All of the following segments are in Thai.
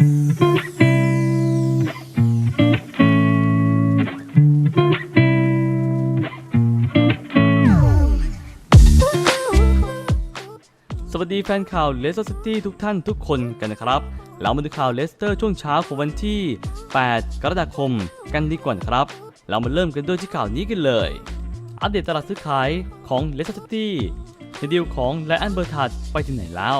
สวัสดีแฟนข่าวเลสเตอร์ซิตี้ทุกท่านทุกคนกันนะครับ เรามาดูข่าวเลสเตอร์ช่วงเช้าของวันที่ 8 กรกฎาคมกันดีกว่านะครับ เรามาเริ่มกันด้วยที่ข่าวนี้กันเลย อัปเดตตลาดซื้อขายของเลสเตอร์ซิตี้ในดีลของไลอันเบอร์ทาร์ดไปถึงไหนแล้ว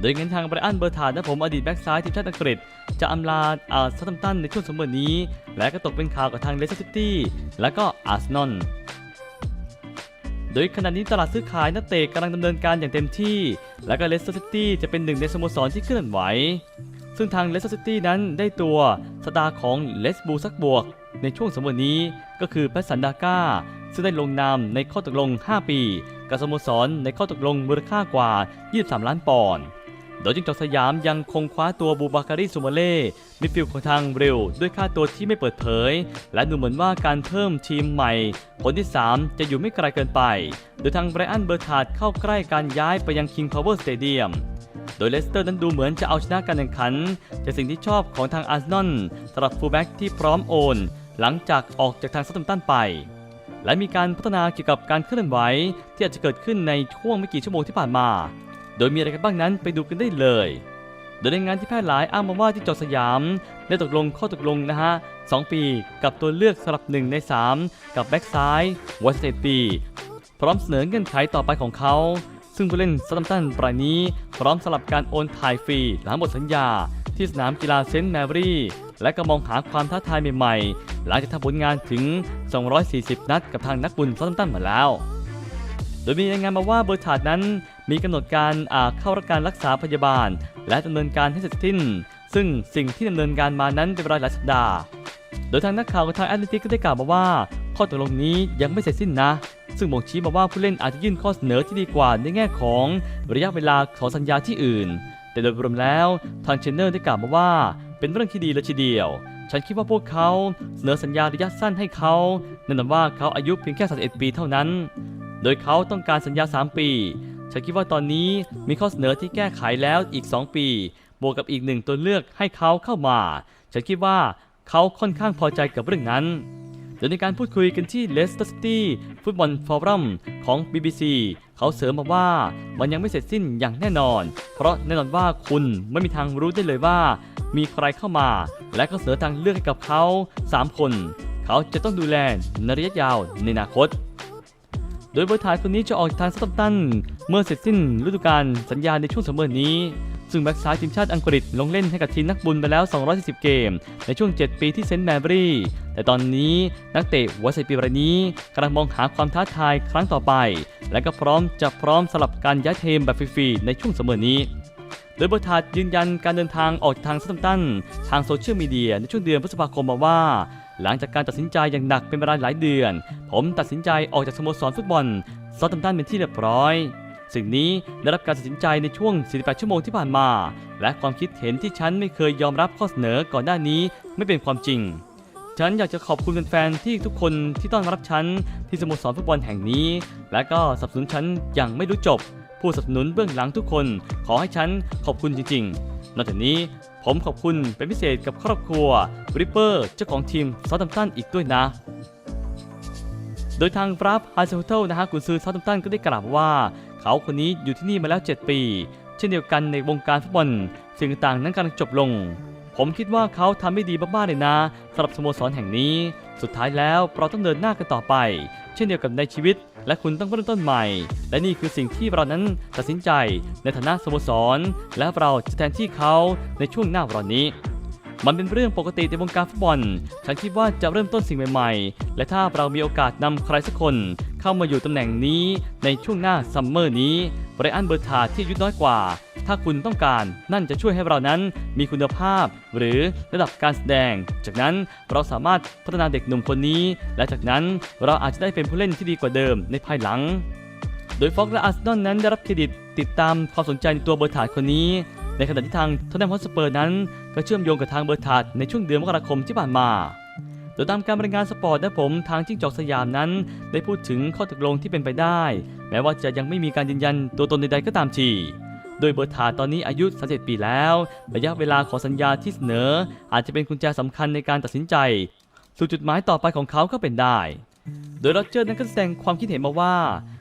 โดยเงั้นทางไบรอันเบอร์ทาร์ดและผมอดีตแบ็กซ้ายทีมชาติอังกฤษ จะอำลาอาร์ซนตันในช่วงสมเด็นี้ และก็ตกเป็นข่าวกับทางเลสเตอร์ซิตี้และก็อาร์เซนอลโดยขณะนี้ตลาดซื้อขายนักเตะกำลังดำเนินการอย่างเต็มที่ และก็เลสเตอร์ซิตี้จะเป็นหนึ่งในสโมสรที่เคลื่อนไหว ซึ่งทางเลสเตอร์ซิตี้นั้นได้ตัวสตาร์ของเลสบูซักบวก ในช่วงสมวันนี้ก็คือแพสันดาก้าซึ่งได้ลงนามในข้อตกลง 5 ปี กับสโมสรในข้อตกลงมูลค่ากว่า 23 ล้านปอนด์ โดยจิงจอกสยามยังคงคว้าตัวบูบาการีซูมาเล่มิดฟิลด์ของทางเร็วด้วยค่าตัวที่ไม่เปิดเผย และดูเหมือนว่าการเพิ่มทีมใหม่ คนที่ 3 จะอยู่ไม่ไกลเกินไป โดยทางไบรอันเบอร์ทาร์ดเข้าใกล้การย้ายไปยัง King Power Stadium โดยเลสเตอร์นั้นดูเหมือนจะเอาชนะการแข่งขันแต่สิ่งที่ชอบของทางอาร์เซนอลสำหรับฟูลแบ็กที่พร้อมโอน หลังจากออกจากทางซัตตัมตันไป และมีการพัฒนาเกี่ยวกับการเคลื่อนไหวที่อาจจะเกิดขึ้นในช่วงไม่กี่ชั่วโมงที่ผ่านมา โดยมีอะไรกันบ้างนั้นไปดูกันได้เลย โดยในงานที่แพร่หลายอ้างมาว่าที่จอสยามได้ตกลงข้อตกลงนะฮะ2ปีกับตัวเลือกสลับ1ใน 3 กับแบ็กซ้ายวัสเตปีพร้อมเสนอเงื่อนไขต่อไปของเขา ซึ่งผู้เล่นซัตตัมตันรายนี้ พร้อมสลับการโอนถ่ายฟรีหลังหมดสัญญา ที่สนามกีฬาเซนต์แมรี่และก็มองหาความท้าทายใหม่ๆ หลังจากทำผลงานถึง 240 นัดกับทางนักบุญซัตตัมตันมาแล้ว โดยมีรายงานมาว่าเบอร์ทาร์ดนั้น มีกำหนดการเข้ารับการรักษาพยาบาล และดำเนินการให้เสร็จสิ้น ซึ่งสิ่งที่ดำเนินการมานั้นเป็นเวลาหลายสัปดาห์ โดยทางนักข่าวของทางแอตเลติกก็ได้กล่าวมาว่า ข้อตกลงนี้ยังไม่เสร็จสิ้นนะ ซึ่งบ่งชี้มาว่าผู้เล่นอาจจะยื่นข้อเสนอที่ดีกว่าในแง่ของระยะเวลาของสัญญาที่อื่น แต่โดยรวมแล้วทางเชนเนอร์ได้กล่าวมาว่า เป็นเรื่องที่ดีเลยทีเดียวฉันคิดว่าพวกเขาเสนอสัญญาระยะสั้นให้เขาแน่นอนว่าเขาอายุเพียงแค่ 31 ปีเท่านั้น โดยเขาต้องการสัญญา 3 ปี ฉันคิดว่าตอนนี้มีข้อเสนอที่แก้ไขแล้วอีก 2 ปี บวกกับอีกหนึ่งตัวเลือกให้เขาเข้ามา ฉันคิดว่าเขาค่อนข้างพอใจกับเรื่องนั้นโดยในการพูดคุยกันที่เลสเตอร์ซิตี้ฟุตบอลฟอรัมของ BBC เขาเสริมมาว่ามันยังไม่เสร็จสิ้นอย่างแน่นอน เพราะแน่นอนว่าคุณไม่มีทางรู้ได้เลยว่า มีใครเข้ามา และก็เสนอทางเลือกให้กับเขา 3 คน เขาจะต้องดูแลในระยะยาวในอนาคต โดยเบอร์ทายคนนี้จะออกทางซัตตัมตัน เมื่อเสร็จสิ้นฤดูกาลสัญญาในช่วงซัมอนี้ ซึ่งแบ็กซ้ายทีมชาติอังกฤษลงเล่นให้กับทีมนักบุญไปแล้ว 240 เกม ในช่วง 7 ปีที่เซนต์แมรี่ แต่ตอนนี้นักเตะวัยสิปีรายนี้กำลังมองหาความท้าทายครั้งต่อไป และก็พร้อมจะพร้อมสลับการย้ายทีมแบบฟรีๆในช่วงซัมอนี้โดยเบอร์ทาดยืนยันการเดินทางออกทางซัตตัมตัน ทางโซเชียลมีเดียในช่วงเดือนพฤษภาคมมาว่า หลังจากการตัดสินใจอย่างหนักเป็นเวลาหลายเดือน ผมตัดสินใจออกจากสโมสรฟุตบอลซอตตัมตันเป็นที่เรียบร้อย สิ่งนี้ได้รับการตัดสินใจในช่วง 48 ชั่วโมงที่ผ่านมา และความคิดเห็นที่ฉันไม่เคยยอมรับข้อเสนอก่อนหน้านี้ไม่เป็นความจริง ฉันอยากจะขอบคุณแฟนๆที่ทุกคนที่ต้อนรับฉันที่สโมสรฟุตบอลแห่งนี้ และก็สนับสนุนฉันอย่างไม่รู้จบ ผู้สนับสนุนเบื้องหลังทุกคน ขอให้ฉันขอบคุณจริงๆนอกจากนี้ ผมขอบคุณเป็นพิเศษกับครอบครัวริปเปอร์เจ้าของทีมซาตัมตันอีกด้วยนะ โดยทางฟราฟฮาร์เซลเทลนะฮะกุนซือซาตัมตันก็ได้กล่าวว่า เขาคนนี้อยู่ที่นี่มาแล้ว 7 ปี เช่นเดียวกันในวงการฟุตบอลสิ่งต่างๆ นั้นกำลังจบลง ผมคิดว่าเขาทำได้ดีมากๆเลยนะสำหรับสโมสรแห่งนี้ สุดท้ายแล้วเราต้องเดินหน้ากันต่อไป เช่นเดียวกับในชีวิต และคุณต้องเริ่มต้นใหม่ และนี่คือสิ่งที่เรานั้นตัดสินใจในฐานะสโมสร และเราจะแทนที่เขาในช่วงหน้าร้อนนี้มันเป็นเรื่องปกติในวงการฟุตบอล ฉันคิดว่าจะเริ่มต้นสิ่งใหม่ๆ และถ้าเรามีโอกาสนำใครสักคนเข้ามาอยู่ตำแหน่งนี้ในช่วงหน้าซัมเมอร์นี้ ไบรอัน เบอร์ธาที่อายุน้อยกว่า ถ้าคุณต้องการนั่นจะช่วยให้เรานั้นมีคุณภาพ หรือระดับการแสดง จากนั้นเราสามารถพัฒนาเด็กหนุ่มคนนี้ และจากนั้นเราอาจจะได้เป็นผู้เล่นที่ดีกว่าเดิมในภายหลัง โดยฟ็อกและอาร์เซนอลนั้นได้รับเครดิตติดตามความสนใจในตัวเบอร์ทาดคนนี้ ในขณะที่ทางทอตแนมฮอสเปอร์นั้น ก็เชื่อมโยงกับทางเบอร์ทาดในช่วงเดือนมกราคมที่ผ่านมาโดยตามการรายงานสปอร์ตนะผมทางจิ้งจอกสยามนั้น ได้พูดถึงข้อตกลงที่เป็นไปได้ แม้ว่าจะยังไม่มีการยืนยันตัวตนใดๆก็ตามที โดยเบอร์ธาตอนนี้อายุ31ปีแล้ว ระยะเวลาของสัญญาที่เสนอ อาจจะเป็นกุญแจสำคัญในการตัดสินใจ สู่จุดหมายต่อไปของเขาก็เป็นได้ โดยโรเจอร์นั้นก็แสดงความคิดเห็นมาว่า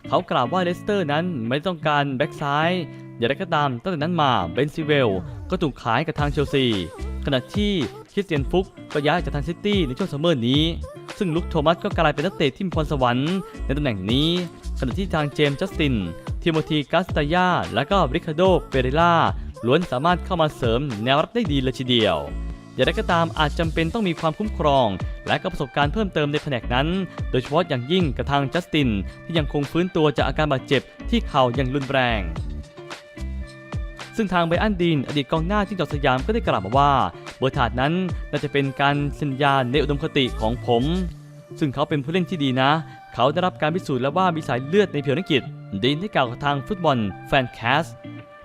เขากล่าวว่าเลสเตอร์นั้นไม่ต้องการแบ็กซ้ายอย่างไรก็ตามตั้งแต่นั้นมาเบนซิเวลก็ถูกขายกับทางเชลซี ขณะที่คริสเตียนฟุกก็ย้ายจากทางซิตี้ในช่วงซัมเมอร์นี้ ซึ่งลุคโทมัสก็กลายเป็นนักเตะที่มีพรสวรรค์ในตำแหน่งนี้ ขณะที่ทางเจมส์จัสติน ทิโมธีกัสตายาและก็ริคาโดเปเรล่าล้วนสามารถเข้ามาเสริมแนวรับได้ดีเลยทีเดียวอย่างไรก็ตามอาจจำเป็นต้องมีความคุ้มครอง และก็ประสบการณ์เพิ่มเติมในแผนกนั้น โดยเฉพาะอย่างยิ่งกับทางจัสติน ที่ยังคงฟื้นตัวจากอาการบาดเจ็บที่เข่าย่างรุนแรง ซึ่งทางไบอันดีน อดีตกองหน้าที่จอดสยามก็ได้กล่าวมาว่า เบอร์ถาดนั้นน่าจะเป็นการสัญญาในอุดมคติของผม ซึ่งเขาเป็นผู้เล่นที่ดีนะ เขาได้รับการพิสูจน์แล้วว่ามีสายเลือดในผิวนักกิจดีนได้กล่าวกับทางฟุตบอลแฟนแคส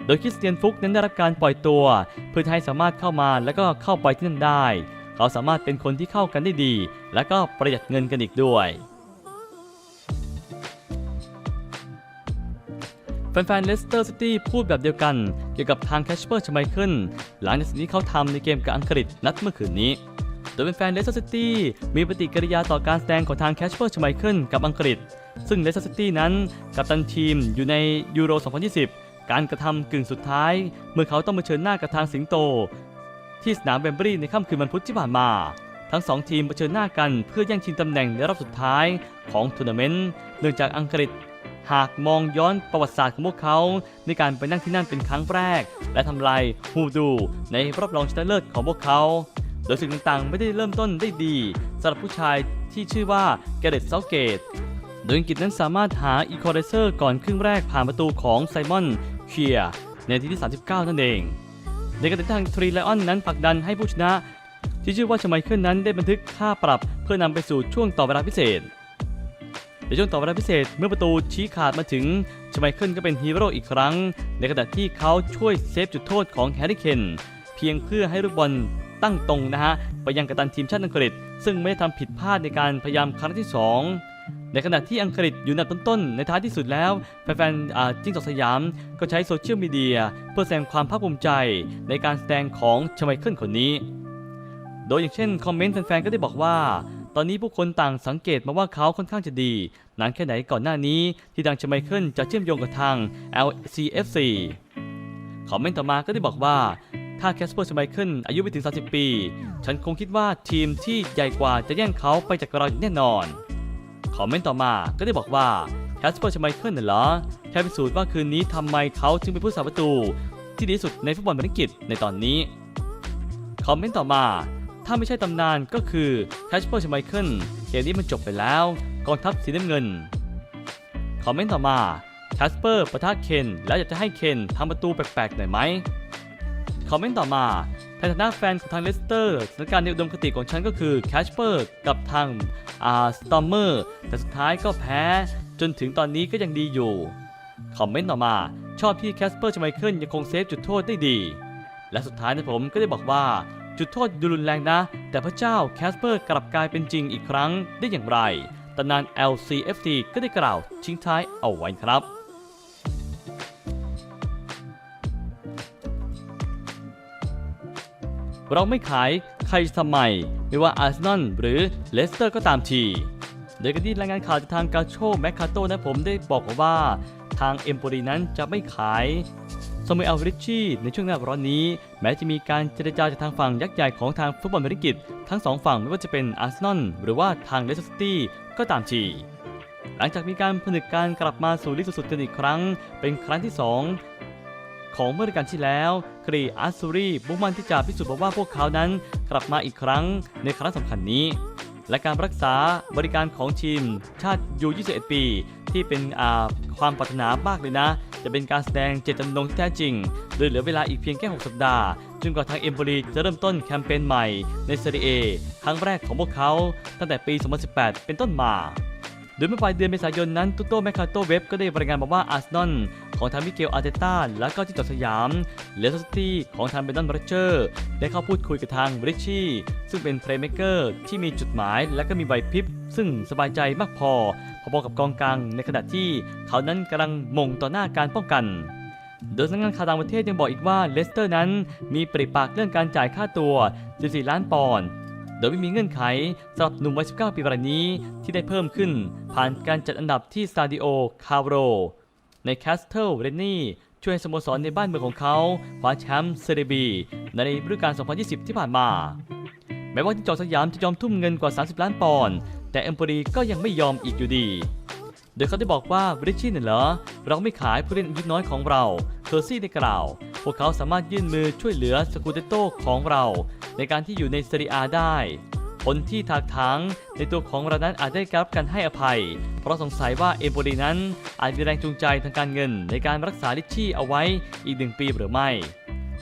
โดยคริสเตียนฟุกนั้นได้รับการปล่อยตัว เพื่อให้สามารถเข้ามาแล้วก็เข้าไปที่นั่นได้ เขาสามารถเป็นคนที่เข้ากันได้ดี และก็ประหยัดเงินกันอีกด้วยแฟนๆเลสเตอร์ซิตี้พูดแบบเดียวกัน เกี่ยวกับทางแคชเปอร์ชไมเคิลหลังจากสิ่งที่เขาทำในเกมกับอังกฤษนัดเมื่อคืนนี้ ดยแฟนเลสเตอร์ซิตี้มีปฏิกิริยาต่อการแสดงของทางแคชเปอร์ชไมเคิลกับอังกฤษ ซึ่งเลสเตอร์ซิตี้นั้นกับตันทีมอยู่ในยูโร 2020 การกระทำกึ่งสุดท้าย เมื่อเขาต้องเผชิญหน้ากับทางสิงโต ที่สนามเบมบรีในค่ำคืนวันพุธที่ผ่านมา ทั้งสองทีมเผชิญหน้ากันเพื่อแย่งชิงตำแหน่งในรอบสุดท้ายของทัวร์นาเมนต์เนื่องจากอังกฤษหากมองย้อนประวัติศาสตร์ของพวกเขา ในการไปนั่งที่นั่นเป็นครั้งแรก และทำลายฮูดูในรอบรองชนะเลิศของพวกเขา โดยสิ่งต่างๆ ไม่ได้เริ่มต้นได้ดีสำหรับผู้ชายที่ชื่อว่าแกเรตเซาเกต โดยอังกฤษนั้นสามารถหาอีคอ r เ z เซอร์ก่อนครึ่งแรกผ่านประตูของไซมอนเคียในทีที่ 39 นั่นเอง ในขณะที่ทางทรีไลออนนั้นผลักดันให้ผู้ชนะ ที่ชื่อว่าชไมเคิลนั้นได้บันทึกค่าปรับเพื่อนำไปสู่ช่วงต่อเวลาพิเศษในช่วงต่อเวลาพิเศษเมื่อประตูชี้ขาดมาถึงชไมเคิลก็เป็นฮีโร่อีกครั้ง ในขณะที่เขาช่วยเซฟจุดโทษของแฮร์รี่เคนเพียงเพื่อให้ลูกบอล ตั้งตรงนะฮะไปยังกัปตันทีมชาติอังกฤษ ซึ่งไม่ได้ทำผิดพลาดในการพยายามครั้งที่ 2 ในขณะที่อังกฤษอยู่อันดับต้นๆ ในท้ายที่สุดแล้ว แฟนๆจิ้งจอกสยามก็ใช้โซเชียลมีเดียเพื่อแสดงความภาคภูมิใจในการแสดงของชไมเคิลคนนี้ โดยอย่างเช่นคอมเมนต์แฟนๆก็ได้บอกว่าตอนนี้ผู้คนต่างสังเกตมาว่าเขาค่อนข้างจะดี นานแค่ไหนก่อนหน้านี้ที่ทางชไมเคิลจะเชื่อมโยงกับทาง LCFC คอมเมนต์ต่อมาก็ได้บอกว่า ถ้าแคสเปอร์ชไมเคิลอายุไม่ถึง 30 ปี ฉันคงคิดว่าทีมที่ใหญ่กว่าจะแย่งเขาไปจากเราแน่นอน คอมเมนต์ต่อมาก็ได้บอกว่าแคสเปอร์ชไมเคิลน่ะเหรอแค่พิสูจน์ว่าคืนนี้ทำไมเขาถึงเป็นผู้สาประตู ที่ดีที่สุดในฟุตบอลบริกิตในตอนนี้ คอมเมนต์ต่อมาถ้าไม่ใช่ตำนานก็คือแคชเปอร์ชไมเคิลเกมนี้มันจบไปแล้วกองทัพสีน้ำเงิน คอมเมนต์ต่อมาแคสเปอร์ปะทะเคนแล้วอยากจะให้เคนทำประตูแปลกๆหน่อยไหม คอมเมนต์ต่อมาในฐานะแฟนของทางเลสเตอร์สถานการณ์ในอุดมคติของฉันก็คือแคชเปอร์กับทางอ่าสตอมเมอร์แต่สุดท้ายก็แพ้จนถึงตอนนี้ก็ยังดีอยู่ คอมเมนต์ต่อมาชอบที่แคสเปอร์ชไมเคิลยังคงเซฟจุดโทษได้ดี และสุดท้ายนะผมก็ได้บอกว่าจุดโทษดูรุนแรงนะ แต่พระเจ้าแคสเปอร์กลับกลายเป็นจริงอีกครั้งได้อย่างไรตำนาน LCFT ก็ได้กล่าวทิ้งท้ายเอาไว้ครับ เราไม่ขายใครทำไมไม่ว่าอาร์เซนอลหรือเลสเตอร์ก็ตามที โดยกันที่รายงานข่าวจากทางกาโชแมคคาโตนะผมได้บอกว่าทางเอมโปรีนั้นจะไม่ขายสมุยอัลริชชี่ในช่วงหน้าร้อนนี้ แม้จะมีการเจรจาจากทางฝั่งยักษ์ใหญ่ของทางฟุตบอลเมริกิตทั้งสองฝั่งไม่ว่าจะเป็นอาร์เซนอลหรือว่าทางเลสเตอร์ซิตี้ก็ตามทีหลังจากมีการผนึกการกลับมาสู่ลีกสุดๆกันอีกครั้ง เป็นครั้งที่สอง ของเมื่อกาลที่แล้วกรีอาร์ซูรีมุ่งมั่นที่จะพิสูจน์ว่าพวกเขานั้นกลับมาอีกครั้งในครั้งสำคัญนี้ และการรักษาบริการของทีมชาติยู21 ปี ที่เป็นอาความปรารถนามากเลยนะ จะเป็นการแสดงเจตจำนงที่แท้จริง โดยเหลือเวลาอีกเพียงแค่ 6 สัปดาห์จนกว่าทางเอมโบรีจะเริ่มต้นแคมเปญใหม่ในเซเรียครั้งแรกของพวกเขาตั้งแต่ปี 2018 เป็นต้นมา โดยเมื่อปลายเดือนเมษายนนั้นตุโต้แมคคาโตเว็บก็ได้รายงานมาว่าอาร์เซนอลของทางมิเกลอาร์เตต้าและก็ที่จอดสยามเลสเตอร์ซิตี้ของทางเบนดอนบรัชเชอร์ได้เข้าพูดคุยกับทางบริชชี่ซึ่งเป็นเพลย์เม k เกอร์ที่มีจุดหมายและก็มีไหวพริบ ซึ่งสบายใจมากพอพอๆกับกองกลางในขณะที่เขานั้นกำลังมงต่อหน้าการป้องกันโดยสำนักงานข่าวต่างประเทศยังบอกอีกว่าเลสเตอร์นั้นมีปริปากเรื่องการจ่ายค่าตัว 14 ล้านปอนด์ โดยไม่มีเงื่อนไขสำหรับหนุ่มวัย 19 ปีรายนี้ที่ได้เพิ่มขึ้น ผ่านการจัดอันดับที่สตาดิโอ คาโร ในแคสเทิลเรนนี่ช่วยสโมสรในบ้านเมืองของเขาคว้าแชมป์เซเรบี ในฤดูกาล 2020 ที่ผ่านมา แม้ว่าที่จอสยามจะยอมทุ่มเงินกว่า 30 ล้านปอนด์แต่เอ็มโปรีก็ยังไม่ยอมอีกอยู่ดี โดยเขาได้บอกว่าบริชี่เนี่ยเหรอเราไม่ขายผู้เล่นอายุน้อยของเรา เคอร์ซี่ได้กล่าว พวกเขาสามารถยื่นมือช่วยเหลือสกูเตโต้ของเรา ในการที่อยู่ในซีรีอาได้ผลที่ถากถางในตัวของเรานั้นอาจได้รับการให้อภัย เพราะสงสัยว่าเอมโปรีนั้นอาจมีแรงจูงใจทางการเงิน ในการรักษาลิชชี่เอาไว้อีกหนึ่งปีหรือไม่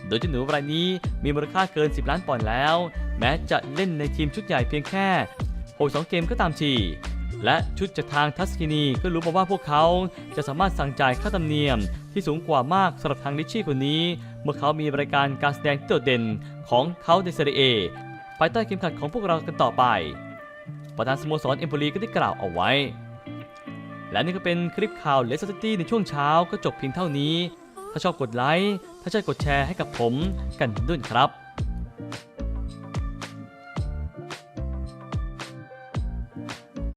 โดยเจ้าหนูรายนี้มีมูลค่าเกิน 10 ล้านปอนด์แล้ว แม้จะเล่นในทีมชุดใหญ่เพียงแค่62เกมก็ตามทีและชุดจากทางทัสกินีก็รู้มาว่าพวกเขาจะสามารถสั่งจ่ายค่าธรรมเนียม ที่สูงกว่ามากสำหรับทางลิชชี่คนนี้ เมื่อเขามีบริการการแสดงที่โดดเด่นของเขาในเซเรียเอภายใต้เข็มขัดของพวกเรากันต่อไป ประธานสโมสรเอ็มโพลีก็ได้กล่าวเอาไว้ และนี่ก็เป็นคลิปข่าวเลสซิตี้ในช่วงเช้าก็จบเพียงเท่านี้ ถ้าชอบกดไลค์ ถ้าใช่กดแชร์ให้กับผมกันด้วยครับ